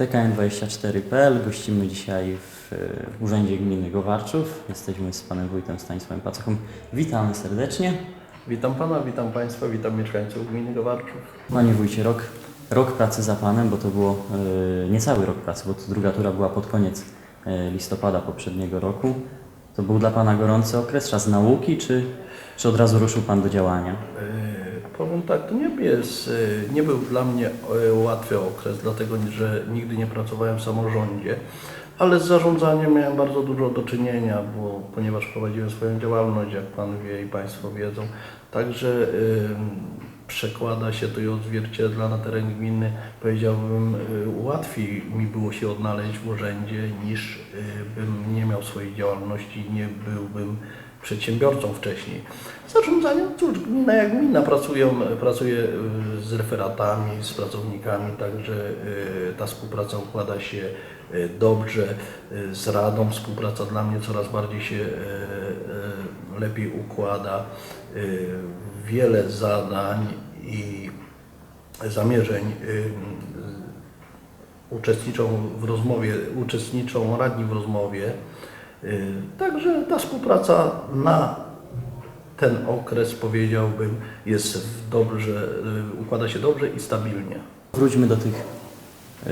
TKN24.pl. Gościmy dzisiaj w e, Urzędzie Gminy Gowarczów. Jesteśmy z panem wójtem Stanisławem Pacochą. Witamy serdecznie. Witam Pana, witam Państwa, witam mieszkańców gminy Gowarczów. Panie wójcie, rok, rok pracy za panem, bo to było e, niecały rok pracy, bo to druga tura była pod koniec e, listopada poprzedniego roku. To był dla pana gorący okres, czas nauki, czy, czy od razu ruszył pan do działania? Powiem tak, to nie, jest, e, nie był dla mnie e, łatwy okres, dlatego że nigdy nie pracowałem w samorządzie, ale z zarządzaniem miałem bardzo dużo do czynienia, bo, ponieważ prowadziłem swoją działalność, jak Pan wie i Państwo wiedzą. Także e, przekłada się to i odzwierciedla na teren gminy. Powiedziałbym, e, łatwiej mi było się odnaleźć w urzędzie niż e, bym nie miał swojej działalności, nie byłbym przedsiębiorcą wcześniej. Zarządzanie, cóż, gmina jak gmina pracują, pracuje y, z referatami, z pracownikami, także y, ta współpraca układa się y, dobrze. Z Radą współpraca dla mnie coraz bardziej się lepiej układa. Wiele zadań i zamierzeń uczestniczą w rozmowie, uczestniczą radni w rozmowie. Y, Także ta współpraca na ten okres powiedziałbym jest dobrze, y, układa się dobrze i stabilnie. Wróćmy do tych, e,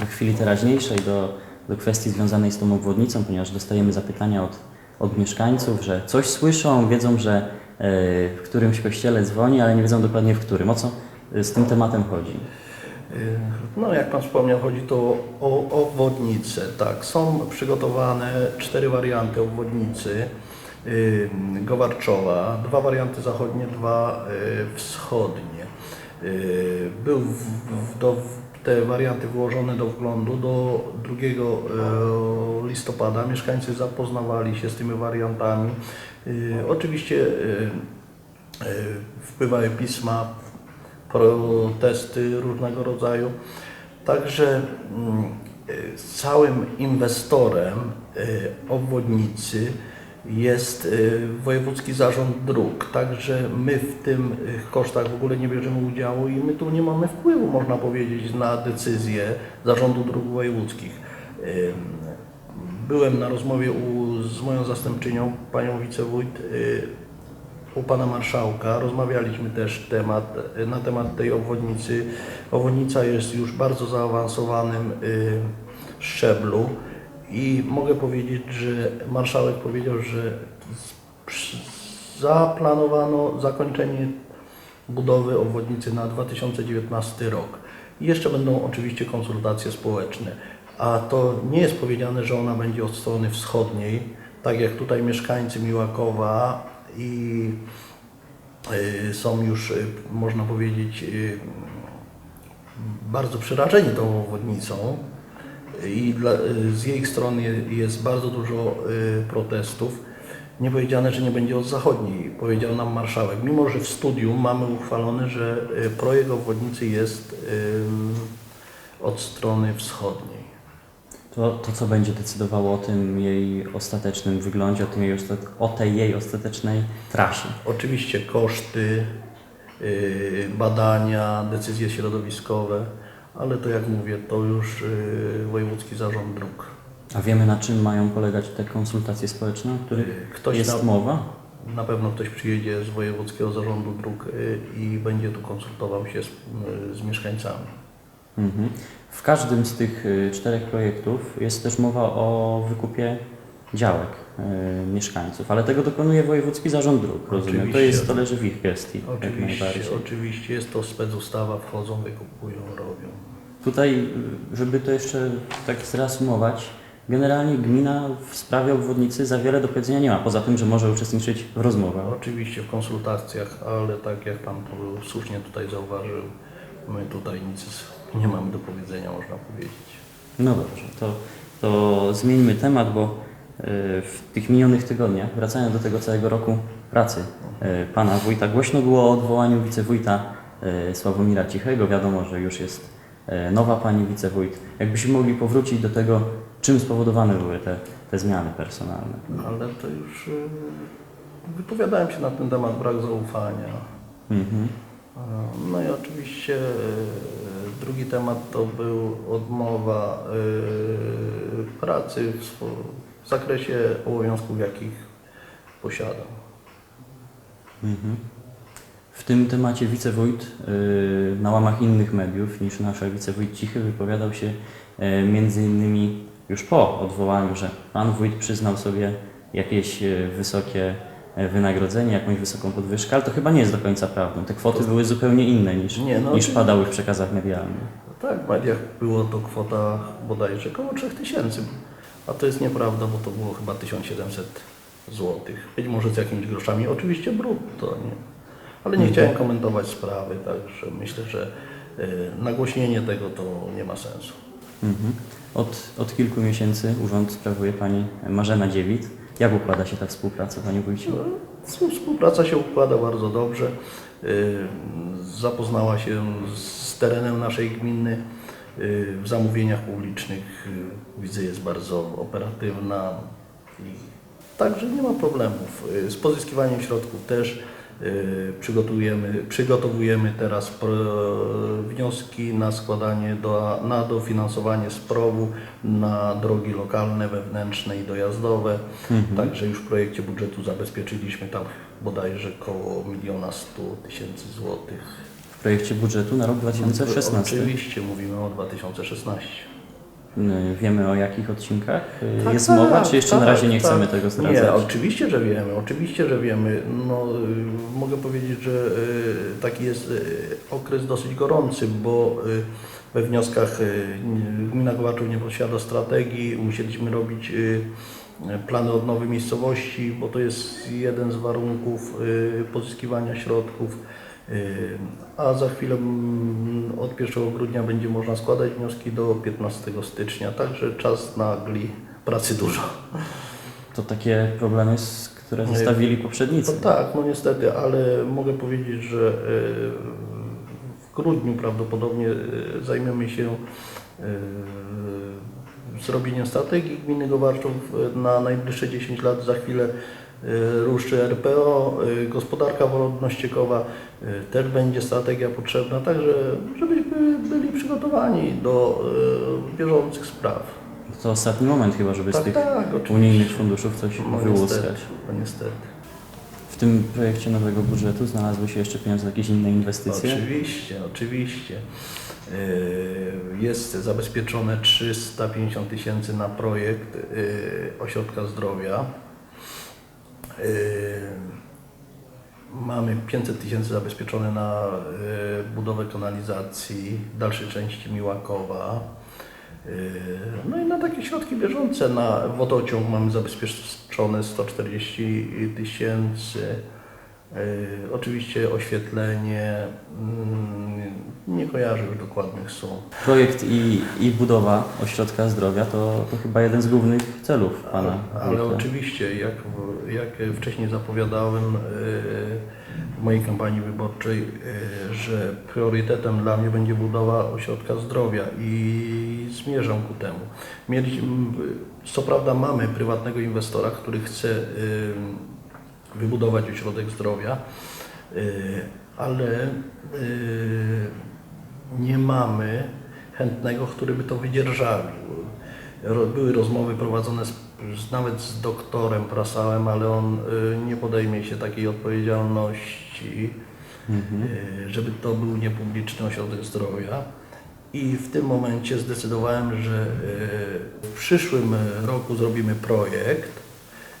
do chwili teraźniejszej, do, do kwestii związanej z tą obwodnicą, ponieważ dostajemy zapytania od, od mieszkańców, że coś słyszą, wiedzą, że w którymś kościele dzwoni, ale nie wiedzą dokładnie w którym. O co z tym tematem chodzi? Y, No, jak Pan wspomniał, chodzi to o obwodnice. Tak, są przygotowane cztery warianty obwodnicy y, Gowarczowa, dwa warianty zachodnie, dwa y, wschodnie. Był w, w, do, te warianty wyłożone do wglądu do 2 y, listopada. Mieszkańcy zapoznawali się z tymi wariantami. Oczywiście wpływały pisma protesty różnego rodzaju. Także mm, y, całym inwestorem y, obwodnicy jest y, Wojewódzki Zarząd Dróg. Także my w tym kosztach w ogóle nie bierzemy udziału i my tu nie mamy wpływu, można powiedzieć, na decyzje Zarządu Dróg Wojewódzkich. Byłem na rozmowie u, z moją zastępczynią, panią wicewójt, u pana marszałka. Rozmawialiśmy też temat, na temat tej obwodnicy. Obwodnica jest już w bardzo zaawansowanym y, szczeblu i mogę powiedzieć, że marszałek powiedział, że zaplanowano zakończenie budowy obwodnicy na 2019 rok. I jeszcze będą oczywiście konsultacje społeczne. A to nie jest powiedziane, że ona będzie od strony wschodniej, tak jak tutaj mieszkańcy Miłakowa i y, są już, y, można powiedzieć, y, bardzo przerażeni tą obwodnicą i dla, z jej strony je- jest bardzo dużo protestów. Nie powiedziane, że nie będzie od zachodniej, powiedział nam marszałek. Mimo, że w studium mamy uchwalone, że projekt obwodnicy jest od strony wschodniej. To, to co będzie decydowało o tym jej ostatecznym wyglądzie, o, tym jej, o tej jej ostatecznej trasie? Oczywiście koszty, y, badania, decyzje środowiskowe, ale to jak mówię, to już y, Wojewódzki Zarząd Dróg. A wiemy na czym mają polegać te konsultacje społeczne, o których Y, Ktoś jest na, mowa? na pewno ktoś przyjedzie z Wojewódzkiego Zarządu Dróg i będzie tu konsultował się z, z mieszkańcami. Mhm. W każdym z tych y, czterech projektów jest też mowa o wykupie działek y, mieszkańców, ale tego dokonuje Wojewódzki Zarząd Dróg, rozumiem. To, Oczywiście. jest, to leży w ich gestii Oczywiście, oczywiście jest to specustawa, wchodzą, wykupują, robią. Tutaj, y, żeby to jeszcze tak zreasumować, generalnie gmina w sprawie obwodnicy za wiele do powiedzenia nie ma, poza tym, że może uczestniczyć w rozmowach. Oczywiście w konsultacjach, ale tak jak Pan słusznie tutaj zauważył, my tutaj nic nie mamy do powiedzenia, można powiedzieć. No dobrze, to, to zmieńmy temat, bo y, w tych minionych tygodniach, wracając do tego całego roku pracy y, pana wójta, głośno było o odwołaniu wicewójta y, Sławomira Cichego. Wiadomo, że już jest nowa pani wicewójt. Jakbyśmy mogli powrócić do tego, czym spowodowane były te, te zmiany personalne. Ale to już wypowiadałem się na ten temat, brak zaufania. Mhm. No i oczywiście drugi temat to był odmowa y, pracy w, w zakresie obowiązków, jakich posiadam. Mhm. W tym temacie wicewójt y, na łamach innych mediów niż nasza wicewójt Cichy wypowiadał się y, między innymi już po odwołaniu, że pan wójt przyznał sobie jakieś wysokie wynagrodzenie, jakąś wysoką podwyżkę, ale to chyba nie jest do końca prawdą. Te kwoty były zupełnie inne niż, Nie, no niż padały w przekazach medialnych. Tak, w mediach było to kwota bodajże około 3000, a to jest nieprawda, bo to było chyba 1700 zł. Być może z jakimiś groszami, oczywiście brutto, nie? Ale nie Mhm. chciałem komentować sprawy, także myślę, że y, nagłośnienie tego to nie ma sensu. Mhm. Od, od kilku miesięcy urząd sprawuje pani Marzena Dziewit. Jak układa się ta współpraca, panie wójcie? No, Współpraca się układa bardzo dobrze. Y, Zapoznała się z terenem naszej gminy. Y, W zamówieniach publicznych y, widzę jest bardzo operatywna. Także nie ma problemów. Z pozyskiwaniem środków też przygotujemy, przygotowujemy teraz wnioski na składanie do, na dofinansowanie z PROW na drogi lokalne, wewnętrzne i dojazdowe. Mhm. Także już w projekcie budżetu zabezpieczyliśmy tam bodajże około miliona stu tysięcy złotych. W projekcie budżetu na rok 2016. Oczywiście mówimy o 2016. Y, Wiemy o jakich odcinkach y, Tak, jest tak, mowa, czy jeszcze na tak, razie nie tak. chcemy tego zdradzać? Nie, oczywiście, że wiemy, oczywiście, że wiemy. No, y, mogę powiedzieć, że taki jest okres dosyć gorący, bo we wnioskach Gmina Gołaczów nie posiada strategii, musieliśmy robić plany odnowy miejscowości, bo to jest jeden z warunków pozyskiwania środków. Y, A za chwilę mm, od 1 grudnia będzie można składać wnioski do 15 stycznia, także czas nagli, pracy dużo. To takie problemy, które Nie. zostawili No poprzednicy. tak, no niestety, ale mogę powiedzieć, że e, w grudniu prawdopodobnie e, zajmiemy się e, zrobieniem strategii gminy Gowarczów na najbliższe 10 lat. Za chwilę ruszy RPO, e, gospodarka wodno-ściekowa, e, też będzie strategia potrzebna, także żebyśmy byli przygotowani do bieżących spraw. To ostatni moment chyba, żeby z Tak, tych tak, unijnych funduszów coś No wyłuskać. niestety, no niestety. W tym projekcie nowego budżetu znalazły się jeszcze pieniądze na jakieś inne inwestycje. Oczywiście, oczywiście. Jest zabezpieczone 350 tysięcy na projekt ośrodka zdrowia. Yy, Mamy 500 tysięcy zabezpieczone na yy, budowę kanalizacji dalszej części Miłakowa. Yy, No i na takie środki bieżące, na wodociąg mamy zabezpieczone 140 tysięcy. Yy, Oczywiście oświetlenie, mm, nie kojarzę już dokładnych sum. Projekt i, i budowa ośrodka zdrowia to, to chyba jeden z głównych celów pana. Ale, ale oczywiście, jak, jak wcześniej zapowiadałem yy, w mojej kampanii wyborczej, yy, że priorytetem dla mnie będzie budowa ośrodka zdrowia i zmierzam ku temu. Mieli, co prawda mamy prywatnego inwestora, który chce wybudować ośrodek zdrowia, yy, ale yy, nie mamy chętnego, który by to wydzierżawił. Były rozmowy prowadzone z, nawet z doktorem Prasałem, ale on y, nie podejmie się takiej odpowiedzialności, Mhm. y, żeby to był niepubliczny ośrodek zdrowia. I w tym momencie zdecydowałem, że y, w przyszłym roku zrobimy projekt,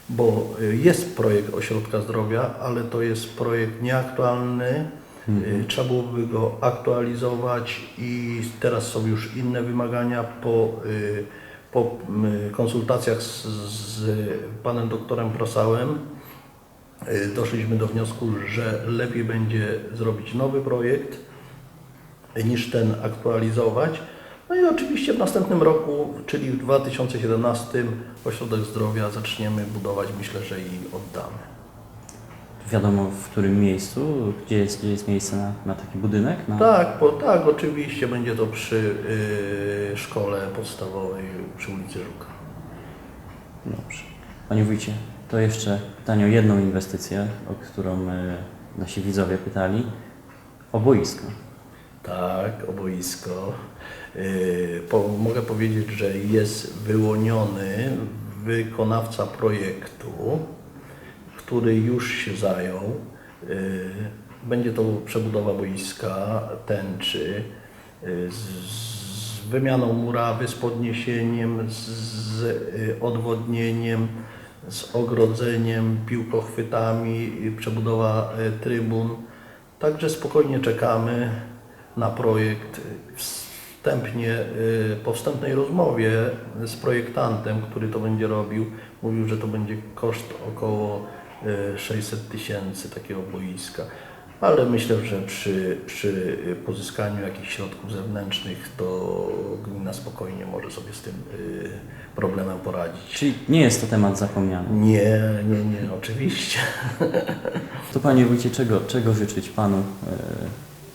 bo y, jest projekt ośrodka zdrowia, ale to jest projekt nieaktualny. Mhm. Y, Trzeba byłoby go aktualizować i teraz są już inne wymagania po, y, po konsultacjach z, z panem doktorem Prosałem. Doszliśmy do wniosku, że lepiej będzie zrobić nowy projekt niż ten aktualizować. No i oczywiście w następnym roku, czyli w 2017 ośrodek zdrowia zaczniemy budować, myślę, że i oddamy. Wiadomo w którym miejscu, gdzie jest, gdzie jest miejsce na, na taki budynek? Na... Tak, po, tak, oczywiście będzie to przy y, szkole podstawowej przy ulicy Żuka. Dobrze. Panie wójcie, to jeszcze pytanie o jedną inwestycję, o którą e, nasi widzowie pytali. O boisko. Tak, o boisko. Yy, Po, mogę powiedzieć, że jest wyłoniony wykonawca projektu, który już się zajął. Yy, Będzie to przebudowa boiska tęczy yy, z, wymianą murawy, z podniesieniem, z, odwodnieniem, z ogrodzeniem, piłkochwytami, przebudowa trybun. Także spokojnie czekamy na projekt. Wstępnie, y, po wstępnej rozmowie z projektantem, który to będzie robił, mówił, że to będzie koszt około y, 600 tysięcy takiego boiska. Ale myślę, że przy, przy pozyskaniu jakichś środków zewnętrznych to gmina spokojnie może sobie z tym y, problemem poradzić. Czyli nie jest to temat zapomniany. Nie, nie, nie, oczywiście. To Panie Wójcie, czego, czego życzyć Panu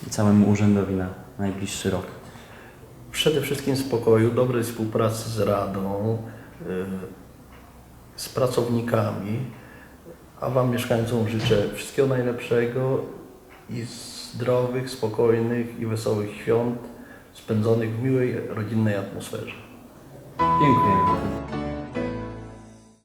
i całemu urzędowi na najbliższy rok? Przede wszystkim spokoju, dobrej współpracy z Radą, y, z pracownikami, a Wam mieszkańcom życzę wszystkiego najlepszego i zdrowych, spokojnych i wesołych świąt spędzonych w miłej, rodzinnej atmosferze. Dziękuję.